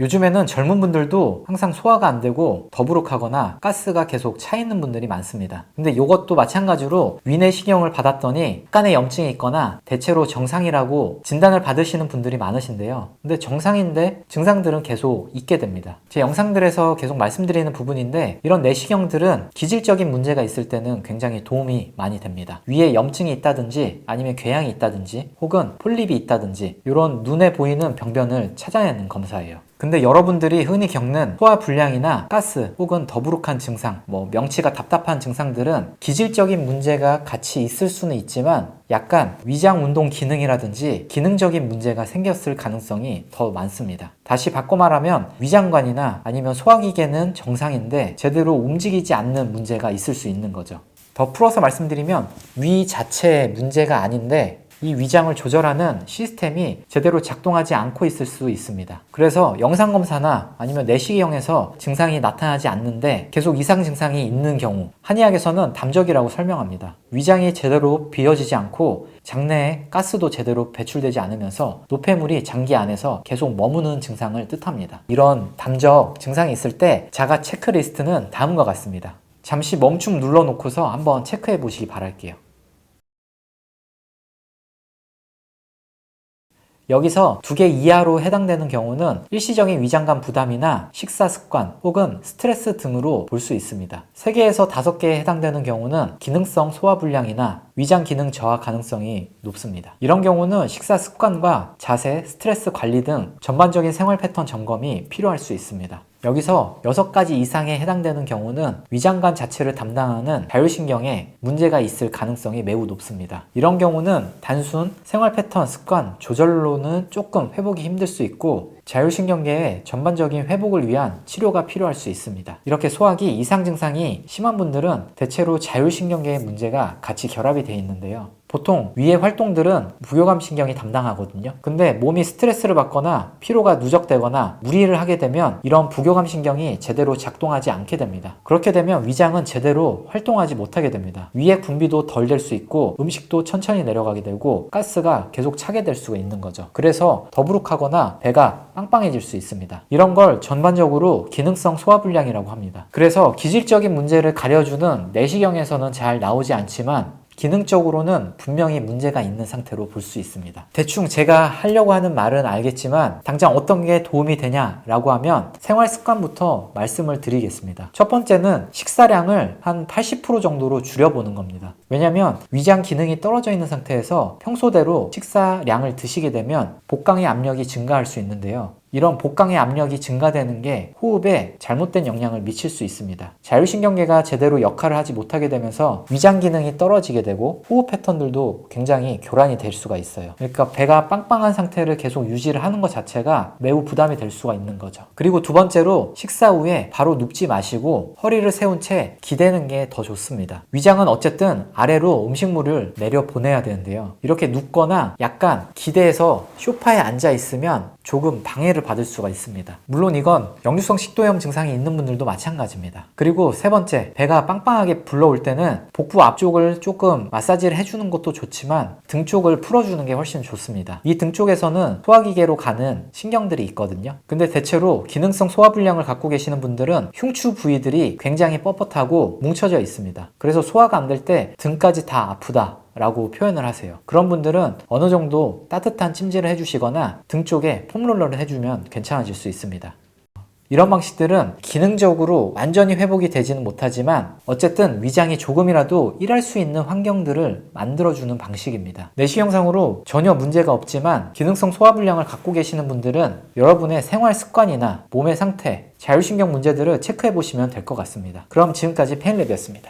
요즘에는 젊은 분들도 항상 소화가 안 되고 더부룩하거나 가스가 계속 차 있는 분들이 많습니다. 근데 이것도 마찬가지로 위내시경을 받았더니 약간의 염증이 있거나 대체로 정상이라고 진단을 받으시는 분들이 많으신데요. 근데 정상인데 증상들은 계속 있게 됩니다. 제 영상들에서 계속 말씀드리는 부분인데 이런 내시경들은 기질적인 문제가 있을 때는 굉장히 도움이 많이 됩니다. 위에 염증이 있다든지 아니면 궤양이 있다든지 혹은 폴립이 있다든지 이런 눈에 보이는 병변을 찾아내는 검사예요. 근데 여러분들이 흔히 겪는 소화 불량이나 가스 혹은 더부룩한 증상, 뭐 명치가 답답한 증상들은 기질적인 문제가 같이 있을 수는 있지만 약간 위장 운동 기능이라든지 기능적인 문제가 생겼을 가능성이 더 많습니다. 다시 바꿔 말하면 위장관이나 아니면 소화기계는 정상인데 제대로 움직이지 않는 문제가 있을 수 있는 거죠. 더 풀어서 말씀드리면 위 자체의 문제가 아닌데 이 위장을 조절하는 시스템이 제대로 작동하지 않고 있을 수 있습니다. 그래서 영상검사나 아니면 내시경에서 증상이 나타나지 않는데 계속 이상 증상이 있는 경우 한의학에서는 담적이라고 설명합니다. 위장이 제대로 비어지지 않고 장내에 가스도 제대로 배출되지 않으면서 노폐물이 장기 안에서 계속 머무는 증상을 뜻합니다. 이런 담적 증상이 있을 때 자가 체크리스트는 다음과 같습니다. 잠시 멈춤 눌러놓고서 한번 체크해 보시기 바랄게요. 여기서 두 개 이하로 해당되는 경우는 일시적인 위장관 부담이나 식사 습관 혹은 스트레스 등으로 볼 수 있습니다. 3개에서 5개에 해당되는 경우는 기능성 소화불량이나 위장 기능 저하 가능성이 높습니다. 이런 경우는 식사 습관과 자세, 스트레스 관리 등 전반적인 생활 패턴 점검이 필요할 수 있습니다. 여기서 6가지 이상에 해당되는 경우는 위장관 자체를 담당하는 자율신경에 문제가 있을 가능성이 매우 높습니다. 이런 경우는 단순 생활 패턴 습관 조절로는 조금 회복이 힘들 수 있고 자율신경계의 전반적인 회복을 위한 치료가 필요할 수 있습니다. 이렇게 소화기 이상 증상이 심한 분들은 대체로 자율신경계의 문제가 같이 결합이 되어 있는데요. 보통 위의 활동들은 부교감 신경이 담당하거든요. 근데 몸이 스트레스를 받거나 피로가 누적되거나 무리를 하게 되면 이런 부교감 신경이 제대로 작동하지 않게 됩니다. 그렇게 되면 위장은 제대로 활동하지 못하게 됩니다. 위액 분비도 덜 될 수 있고 음식도 천천히 내려가게 되고 가스가 계속 차게 될 수가 있는 거죠. 그래서 더부룩하거나 배가 빵빵해질 수 있습니다. 이런 걸 전반적으로 기능성 소화불량이라고 합니다. 그래서 기질적인 문제를 가려주는 내시경에서는 잘 나오지 않지만 기능적으로는 분명히 문제가 있는 상태로 볼 수 있습니다. 대충 제가 하려고 하는 말은 알겠지만 당장 어떤 게 도움이 되냐라고 하면 생활 습관부터 말씀을 드리겠습니다. 첫 번째는 식사량을 한 80% 정도로 줄여보는 겁니다. 왜냐하면 위장 기능이 떨어져 있는 상태에서 평소대로 식사량을 드시게 되면 복강의 압력이 증가할 수 있는데요. 이런 복강의 압력이 증가되는 게 호흡에 잘못된 영향을 미칠 수 있습니다. 자율신경계가 제대로 역할을 하지 못하게 되면서 위장 기능이 떨어지게 되고 호흡 패턴들도 굉장히 교란이 될 수가 있어요. 그러니까 배가 빵빵한 상태를 계속 유지를 하는 것 자체가 매우 부담이 될 수가 있는 거죠. 그리고 두 번째로 식사 후에 바로 눕지 마시고 허리를 세운 채 기대는 게 더 좋습니다. 위장은 어쨌든 아래로 음식물을 내려 보내야 되는데요. 이렇게 눕거나 약간 기대서 쇼파에 앉아 있으면 조금 방해를 받을 수가 있습니다. 물론 이건 역류성 식도염 증상이 있는 분들도 마찬가지입니다. 그리고 세 번째, 배가 빵빵하게 불러올 때는 복부 앞쪽을 조금 마사지를 해주는 것도 좋지만 등 쪽을 풀어주는 게 훨씬 좋습니다. 이 등 쪽에서는 소화기계로 가는 신경들이 있거든요. 근데 대체로 기능성 소화불량을 갖고 계시는 분들은 흉추 부위들이 굉장히 뻣뻣하고 뭉쳐져 있습니다. 그래서 소화가 안 될 때 등까지 다 아프다. 라고 표현을 하세요. 그런 분들은 어느 정도 따뜻한 찜질을 해주시거나 등 쪽에 폼롤러를 해주면 괜찮아질 수 있습니다. 이런 방식들은 기능적으로 완전히 회복이 되지는 못하지만 어쨌든 위장이 조금이라도 일할 수 있는 환경들을 만들어주는 방식입니다. 내시경상으로 전혀 문제가 없지만 기능성 소화불량을 갖고 계시는 분들은 여러분의 생활 습관이나 몸의 상태, 자율신경 문제들을 체크해 보시면 될 것 같습니다. 그럼 지금까지 페인랩이었습니다.